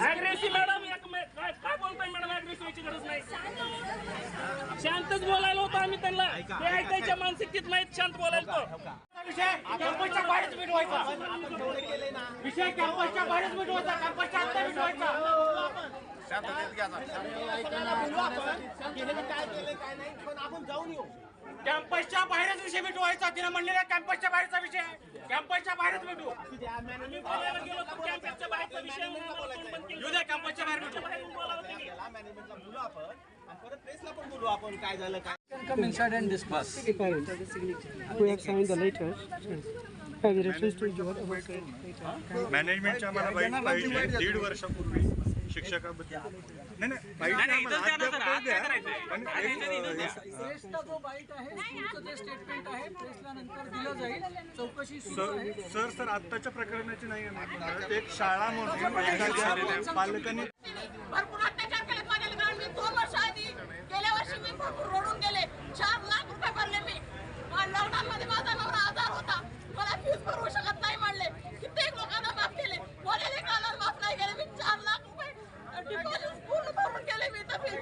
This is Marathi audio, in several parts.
अग्रेसिव्ह मॅडम काय काय बोलताय मॅडम अग्रेसिव्हची गरज नाही. शांतच बोलायला होतं आम्ही त्यांना. ते ऐकायच्या मानसिकतेत नाहीत शांत बोलायला तो. विषय कॅम्पसच्या बाहेरच मिटवायचा विषय कॅम्पसच्या बाहेरच मिटवायचा कॅम्पसच्या आत नाही. मिटवायचा कॅम्पसच्या बाहेरच विषय मिटवायचा तिने म्हणलेला कॅम्पसच्या बाहेरचा विषय कॅम्पसच्या बाहेरच मिटवू. आम्ही बोलायला गेलो तर कॅम्पसच्या बाहेरचा विषय. येऊ द्या कॅम्पसच्या बाहेर come inside and discuss. We have signed the letter reference to your our मॅनेजमेंटच्या बाईट पाहिजे. दीड वर्षापूर्वी शिक्षकाबद्दल. नाही नाही प्रेसचा जो बाईट आहे स्कूलचं जे स्टेटमेंट आहे प्रेसला नंतर दिलं जाईल. चौकशी सुरू आहे. सर आत्ताच्या प्रकरणाची नाही आहे ना. एक शाळा म्हणून पालकांनी भरपूर अत्याचार केले माझ्या लेकरांवर. मी दोन वर्ष आधी गेल्या वर्षी मी भरपूर रडून गेले चार लाख रुपये भरले मी लॉकडाऊन मध्ये माझा नवरा आजार होता मला फीस भरू शकत नाही म्हणले कित्येक लोकांना माफ केले कोणी लेकरांना माफ नाही केले मी चार लाख रुपये डिपॉझिट पूर्ण भरून गेले मी तर फीस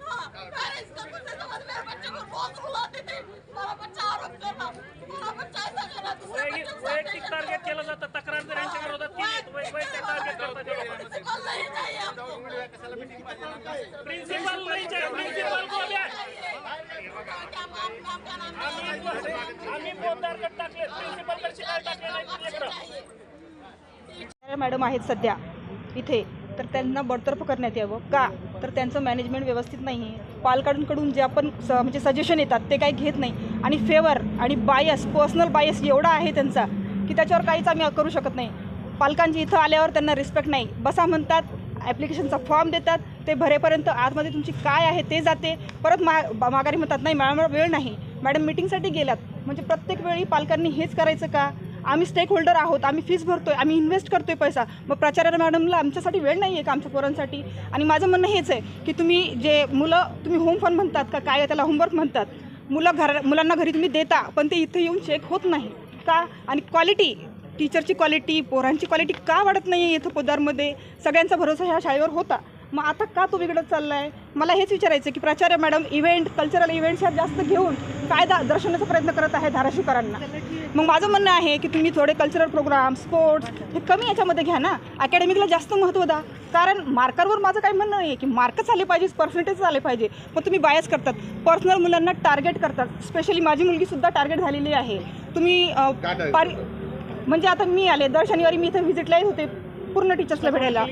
हाँ, पेरेंट्स का कुछ समझ मेरे बच्चे को रोज रुलाते थे मेरा बच्चा आरोप करना मेरा बच्चा ऐसा करना दूसरे वैयक्तिक टार्गेट केलं जातं. तक्रार जर यांच्या विरोधात केली वैयक्तिक टार्गेट करतात प्रिन्सिपल प्रिन्सिपल आम्ही पोतदार टाकले. प्रिन्सिपल टाकले नाही. मॅडम आहेत सध्या. इथे. तर त्यांना बडतर्फ करण्यात यावं. का? तर त्यांचं मॅनेजमेंट व्यवस्थित नाही आहे. पालकांकडून जे आपण स म्हणजे सजेशन येतात ते काही घेत नाही. आणि फेवर आणि बायस पर्सनल बायस एवढा आहे त्यांचा की त्याच्यावर काहीच आम्ही करू शकत नाही. पालकांची इथं आल्यावर त्यांना रिस्पेक्ट नाही. बसा म्हणतात ॲप्लिकेशनचा फॉर्म देतात ते भरेपर्यंत आतमध्ये तुमची काय आहे ते जाते. परत मा माघारी म्हणतात नाही मॅडम वेळ नाही. मॅडम मिटिंगसाठी गेलात म्हणजे प्रत्येक वेळी पालकांनी हेच करायचं का? आम्ही स्टेक होल्डर आहोत आम्ही फीस भरतोय आम्ही इन्व्हेस्ट करतोय पैसा. मग प्राचार्य मॅडमला आमच्यासाठी वेळ नाही आहे का आमच्या पोरांसाठी? आणि माझं म्हणणं हेच आहे की तुम्ही जे मुलं तुम्ही होम म्हणतात का काय त्याला होमवर्क म्हणतात. मुलं घर मुलांना घरी तुम्ही देता पण ते इथे येऊन चेक होत नाही. का? आणि क्वालिटी टीचरची क्वालिटी पोरांची क्वालिटी का वाढत नाही आहे इथं पोदारमध्ये? सगळ्यांचा भरोसा ह्या शाळेवर होता. मग आता का तो बिघडत चालला आहे मला हेच विचारायचं की प्राचार्य मॅडम इव्हेंट कल्चरल इव्हेंट्स ह्या जास्त घेऊन कायदा दर्शवण्याचा प्रयत्न करत आहे धाराशिवकरांना. मग माझं म्हणणं आहे की तुम्ही थोडे कल्चरल प्रोग्राम स्पोर्ट्स हे कमी याच्यामध्ये घ्या ना. अकॅडमिकला जास्त महत्त्व द्या. कारण मार्करवर माझं काही म्हणणं नाही आहे की मार्कच आले पाहिजे पर्सेंटेज आले पाहिजे. मग तुम्ही बायस करतात. पर्सनल मुलांना टार्गेट करतात. स्पेशली माझी मुलगीसुद्धा टार्गेट झालेली आहे. तुम्ही पारी म्हणजे आता मी आले. दर शनिवारी मी इथे व्हिजिटला येत होते. पूर्ण टीचर्सला भेटायला.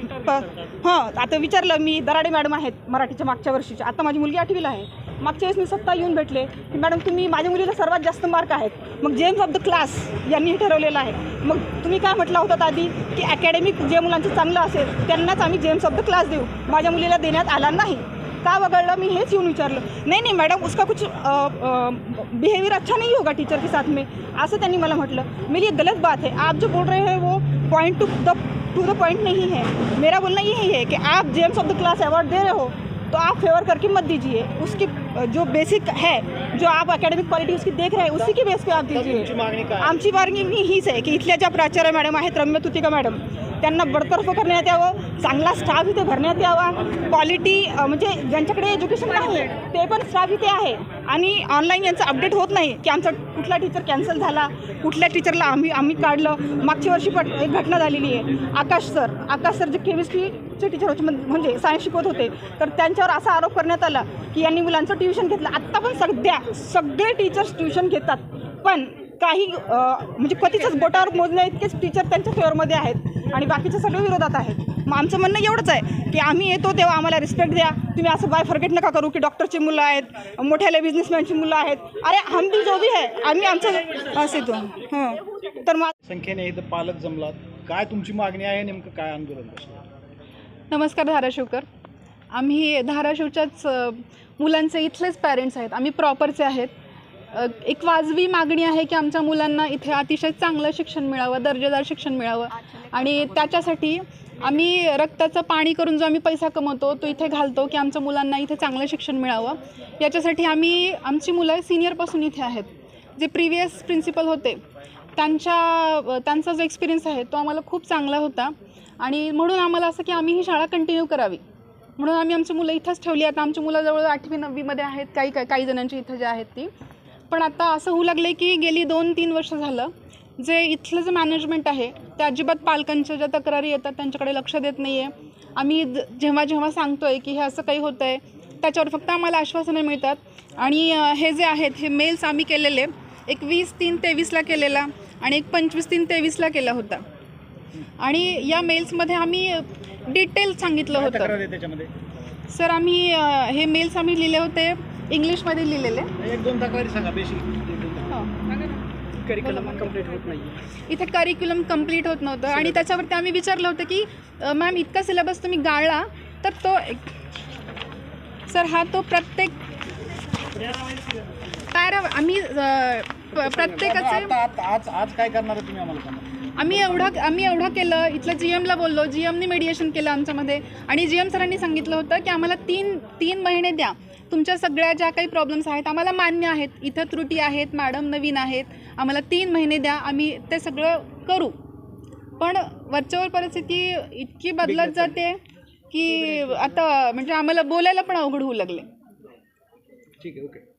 हां आता विचारलं मी दराडे मॅडम आहेत मराठीच्या मागच्या वर्षीच्या. आता माझी मुलगी आठवीला आहे. मागच्या वेळेस मी सत्ता येऊन भेटले. की मॅडम तुम्ही माझ्या मुलीला सर्वात जास्त मार्क आहेत. मग जेम्स ऑफ द क्लास यांनी ठरवलेलं आहे. मग तुम्ही काय म्हटलं होतं आधी? की अकॅडमिक जे मुलांचं चांगलं असेल त्यांनाच आम्ही जेम्स ऑफ द क्लास देऊ. माझ्या मुलीला देण्यात आला नाही. का वगळलं? मी हेच येऊन विचारलं. नाही नहीं मैडम उसका कुछ बिहेवियर अच्छा नहीं होगा टीचर के साथ में? ऐसे त्यांनी मला म्हटलं. मेरी ये गलत बात है. आप जो बोल रहे हैं वो point to the to the point नहीं है। मेरा बोलना यही है कि आप gems of the class award दे रहे हो तो आप फेवर करके मत दीजिए। उसकी जो बेसिक है जो आप अकेडमिक क्वालिटी उसकी देख रहे हैं उसी के बेस पे आप दीजिए। आमची मागणी हीच आहे की इथल्या ज्या प्राचार्य मॅडम आहेत रम्य तुतिका मॅडम त्यांना बडतर्फ करण्यात यावं चांगला स्टाफ इथे भरण्यात यावा. क्वालिटी म्हणजे ज्यांच्याकडे एज्युकेशन नाही ते पण स्टाफ इथे आहे. आणि ऑनलाईन यांचं अपडेट होत नाही की आमचा कुठला टीचर कॅन्सल झाला कुठल्या टीचरला आम्ही आम्ही काढलं. मागच्या वर्षी पण एक घटना झालेली आहे. आकाश सर आकाश सर जे केमिस्ट्रीचे टीचर होते म्हण- म्हणजे सायन्स शिकवत होते तर त्यांच्यावर असा आरोप करण्यात आला की यांनी मुलांचं ट्युशन घेतलं. आत्ता पण सध्या सगळे टीचर्स ट्युशन घेतात. पण काही म्हणजे कधीच बोटावर मोजण्या इतकेच टीचर त्यांच्या फेवरमध्ये आहेत आणि बाकीचे सगळे विरोधात आहेत. मग आमचं म्हणणं एवढंच आहे की आम्ही येतो तेव्हा आम्हाला रिस्पेक्ट द्या. तुम्ही असं बाय फॉरगेट नका करू की डॉक्टरची मुलं आहेत मोठ्याले बिझनेसमॅनची मुलं आहेत. अरे हम भी जो भी है आम्ही आमचं असे तो हं. तर मा संख्येने इथं पालक जमलात. काय तुमची मागणी आहे? नेमकं काय आंदोलन नमस्कार धाराशिवकर. आम्ही धाराशिवच्याच मुलांचे इथलेच पॅरेंट्स आहेत. आम्ही प्रॉपरचे आहेत. एक वाजवी मागणी आहे की आमच्या मुलांना इथे अतिशय चांगलं शिक्षण मिळावं दर्जेदार शिक्षण मिळावं. आणि त्याच्यासाठी आम्ही रक्ताचं पाणी करून जो आम्ही पैसा कमवतो तो इथे घालतो की आमच्या मुलांना इथे चांगलं शिक्षण मिळावं. याच्यासाठी आम्ही आमची मुलं सिनियरपासून इथे आहेत. जे प्रिव्हियस प्रिन्सिपल होते त्यांच्या त्यांचा जो एक्सपिरियन्स आहे तो आम्हाला खूप चांगला होता. आणि म्हणून आम्हाला असं की आम्ही ही शाळा कंटिन्यू करावी. म्हणून आम्ही आमची मुलं इथंच ठेवली आता आमची मुलं जवळ आठवी नववीमध्ये आहेत. काही काही काही जणांची इथं जे आहेत ती. पण आता असं होऊ लागलं की गेली दोन तीन वर्ष झालं जे इथलं जे मॅनेजमेंट आहे ते अजिबात पालकांच्या ज्या तक्रारी येतात त्यांच्याकडे लक्ष देत नाही आहे आम्ही जेव्हा जेव्हा सांगतो आहे की हे असं काही होतं आहे त्याच्यावर फक्त आम्हाला आश्वासनं मिळतात. आणि हे जे आहेत हे मेल्स आम्ही केलेले एक वीस तीन तेवीसला केलेला आणि एक पंचवीस तीन तेवीसला केला होता. आणि या मेल्समध्ये आम्ही डिटेल सांगितलं होतं. त्याच्यामध्ये? सर आम्ही अ, हे मेल्स आम्ही लिहिले होते इंग्लिशमध्ये लिहिलेले. एक दोन तक्रारी सांगा बेसिक हो. करिक्युलम कंप्लीट होत नाही इथे करिक्युलम कंप्लीट होत नव्हतं. आणि त्याच्यावरती आम्ही विचारलं होतं की अ, मॅम इतका सिलेबस तुम्ही गाळला तर तो एक सर हा तो प्रत्येक पॅरा आम्ही अ, प्रत्येकाचे आता आता आज आज काय करणार आहे तुम्ही आम्हाला सांगा. आम्ही एवढं आम्ही एवढं केलं इथलं जी एमला बोललो जी एमनी मेडिएशन केलं आमच्यामध्ये. आणि जी एम सरांनी सांगितलं होतं की आम्हाला तीन तीन महिने द्या. तुमच्या सगळ्या ज्या काही प्रॉब्लेम्स आहेत आम्हाला मान्य आहेत. इथं त्रुटी आहेत मॅडम नवीन आहेत. आम्हाला तीन महिने द्या आम्ही ते सगळं करू. पण वरच्यावर परिस्थिती इतकी बदलत जाते की आता म्हणजे आम्हाला बोलायला पण अवघड होऊ लागले. ठीक आहे ओके